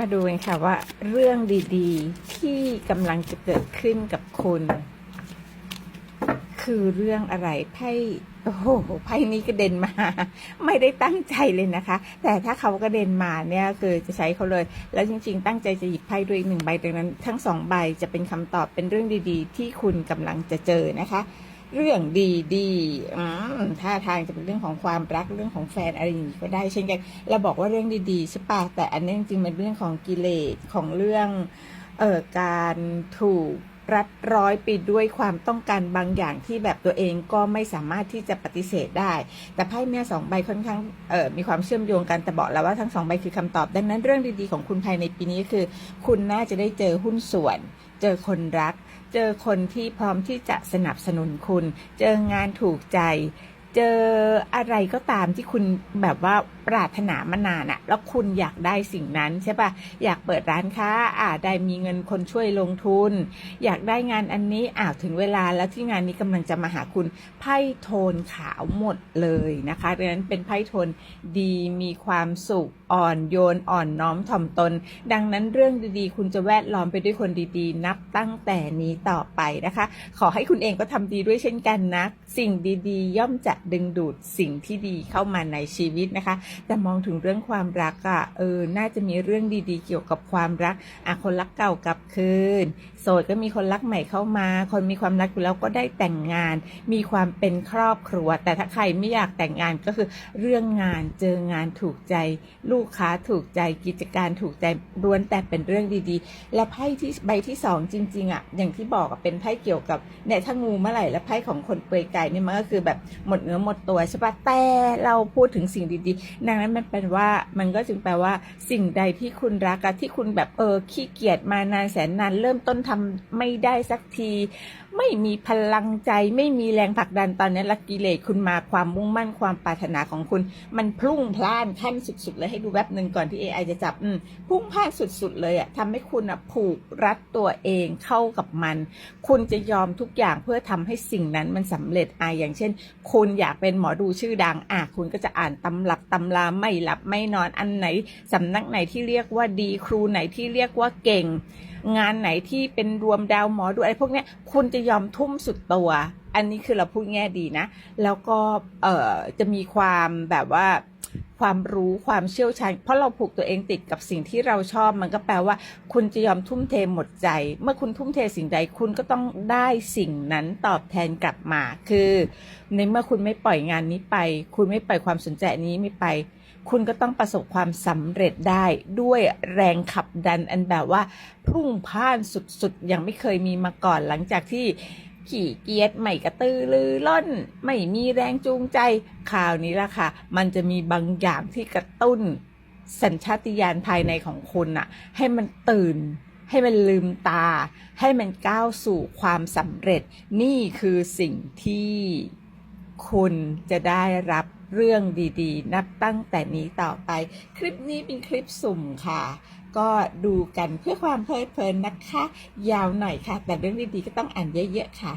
มาดูกันค่ะว่าเรื่องดีๆ ที่กำลังจะเกิดขึ้นกับคุณ คือเรื่องอะไรไพ่โอ้โหไพ่นี้กระเด็นมา ไม่ได้ตั้งใจเลยนะคะ แต่ถ้าเขากระเด็นมาเนี่ยคือจะใช้เขาเลย แล้วจริง ๆ ตั้งใจจะหยิบไพ่ด้วยอีกหนึ่งใบดังนั้น ทั้งสองใบจะเป็นคำตอบเป็นเรื่องดี ๆ ที่คุณกำลังจะเจอนะคะ เรื่องดีๆอืมท่าทางจะเป็นเรื่องของความรักเรื่องของแฟนอะไรอย่างนี้ก็ได้ เช่นกันเราบอกว่าเรื่องดีๆใช่ปะแต่อันนี้จริงๆมันเรื่องของกิเลสของเรื่องเอ่อการถูก รัดร้อยไปด้วยความต้องการบางอย่างที่แบบตัวเองก็ไม่สามารถที่จะปฏิเสธได้ แต่ไพ่เนี่ยสองใบค่อนข้างเออมีความเชื่อมโยงกันแต่บอกแล้วว่าทั้งสองใบคือคำตอบ ดังนั้นเรื่องดีๆของคุณภายในปีนี้คือ คุณน่าจะได้เจอหุ้นส่วน เจอคนรัก เจอคนที่พร้อมที่จะสนับสนุนคุณ เจองานถูกใจ เจออะไรก็ตามที่คุณแบบว่าปรารถนามานานอะแล้วคุณอยากได้สิ่งนั้นใช่ปะอยากเปิดร้านค้าอ่าได้มีเงินคนช่วยลงทุน อยากได้งานอันนี้อ้าถึงเวลาแล้วที่งานนี้กำลังจะมาหาคุณไพ่โทนขาวหมดเลยนะคะดังนั้นเป็นไพ่โทนดีมีความสุขอ่อนโยนอ่อนน้อมถ่อมตน ดังนั้นเรื่องดีๆ คุณจะแวดล้อมไปด้วยคนดีๆ นับตั้งแต่นี้ต่อไปนะคะ ขอให้คุณเองก็ทำดีด้วยเช่นกันนะ สิ่งดีๆ ย่อมจะดึงดูดสิ่งที่ดีเข้ามาในชีวิตนะคะ แต่มองถึงเรื่องความรักอะ่ะเออ น่าจะมีเรื่องดีๆ เกี่ยวกับความรักอะคนรักเก่ากลับคืน โสดก็มีคนรักใหม่เข้ามา คนมีความรักอยู่แล้วก็ได้แต่งงาน มีความเป็นครอบครัว แต่ถ้าใครไม่อยากแต่งงานก็คือเรื่องงานเจองานถูกใจ ลูกค้าถูกใจกิจการถูกใจล้วนแต่เป็นเรื่องดีๆ และไพ่ที่ใบที่สองจริงๆอะอย่างที่บอกเป็นไพ่เกี่ยวกับเนี่ยถ้างูเมื่อไหร่แล้วไพ่ของคนเปลือยกายเนี่ยมันก็คือแบบหมดเนื้อหมดตัวใช่ปะแต่เราพูดถึงสิ่งดีๆ ดังนั้นมันเป็นว่ามันก็จึงแปลว่า สิ่งใดที่คุณรักอะที่คุณแบบเออขี้เกียจมานานแสนนานเริ่มต้นทำไม่ได้สักที ไม่มีพลังใจไม่มีแรงผลักดันตอนนี้ลักกิเลสคุณมาความมุ่งมั่นความปรารถนาของคุณ มันพุ่งพล่านขั้นสุดๆเลยให้ดูแวบหนึ่งก่อนที่ AI จะจับอืพุ่งพล่านสุดๆเลยอะทำให้คุณอะผูกรัดตัวเองเข้ากับมัน คุณจะยอมทุกอย่างเพื่อทำให้สิ่งนั้นมันสำเร็จอะอย่างเช่น คุณอยากเป็นหมอดูชื่อดังอะคุณก็จะอ่านตำรับตำราไม่หลับไม่นอนอันไหนสำนักไหนที่เรียกว่าดีครูไหนที่เรียกว่าเก่งงานไหนที่เป็นรวมดาวหมอดูอะไรพวกนี้คุณจะยอมทุ่มสุดตัว อันนี้คือเราพูดแง่ดีนะ แล้วก็เอ่อจะมีความแบบว่า ความรู้ความเชี่ยวชาญ เพราะเราผูกตัวเองติดกับสิ่งที่เราชอบ มันก็แปลว่า คุณจะยอมทุ่มเทหมดใจ เมื่อคุณทุ่มเทสิ่งใดคุณก็ต้องได้สิ่งนั้นตอบแทนกลับมา คือในเมื่อคุณไม่ปล่อยงานนี้ไป คุณไม่ปล่อยความสนใจนนี้ไม่ไป คุณก็ต้องประสบความสำเร็จได้ด้วยแรงขับดันอันแบบว่า พุ่งพ่านสุดๆ อย่างไม่เคยมีมาก่อนหลังจากที่ ขี่เกียจไม่กระตือรือร้น ไม่มีแรงจูงใจคราวนี้ละค่ะ มันจะมีบางอย่างที่กระตุ้น สัญชาติญาณภายในของคุณอะให้มันตื่น ให้มันลืมตา ให้มันก้าวสู่ความสำเร็จ นี่คือสิ่งที่คุณจะได้รับ เรื่องดีๆ นับตั้งแต่นี้ต่อไป คลิปนี้เป็นคลิปสุ่มค่ะ ก็ดูกันเพื่อความเพลิดเพลินนะคะ ยาวหน่อยค่ะ แต่เรื่องดีๆก็ต้องอ่านเยอะๆค่ะ